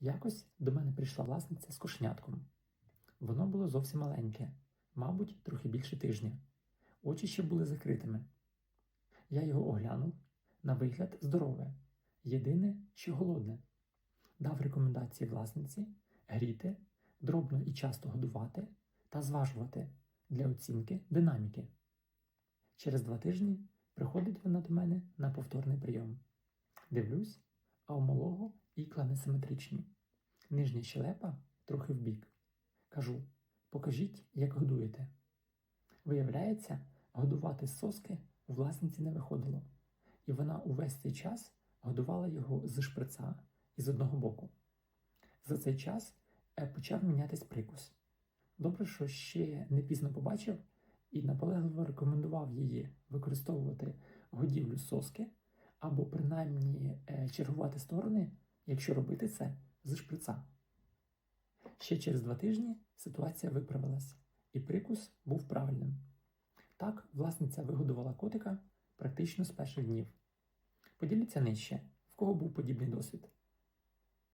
Якось до мене прийшла власниця з кошенятком. Воно було зовсім маленьке, мабуть, трохи більше тижня. Очі ще були закритими. Я його оглянув, на вигляд здорове, єдине, що голодне. Дав рекомендації власниці гріти, дробно і часто годувати та зважувати для оцінки динаміки. Через два тижні приходить вона до мене на повторний прийом. Дивлюсь, а у малого ікла несиметричні. Нижня щелепа трохи вбік. Кажу: покажіть, як годуєте. Виявляється, годувати соски у власниці не виходило, і вона увесь цей час годувала його з шприца і з одного боку. За цей час е, почав мінятись прикус. Добре, що ще не пізно побачив і наполегливо рекомендував її використовувати годівлю соски або принаймні е, чергувати сторони, якщо робити це з шприца. Ще через два тижні ситуація виправилась, і прикус був правильним. Так, власниця вигодувала котика практично з перших днів. Поділіться нижче, в кого був подібний досвід.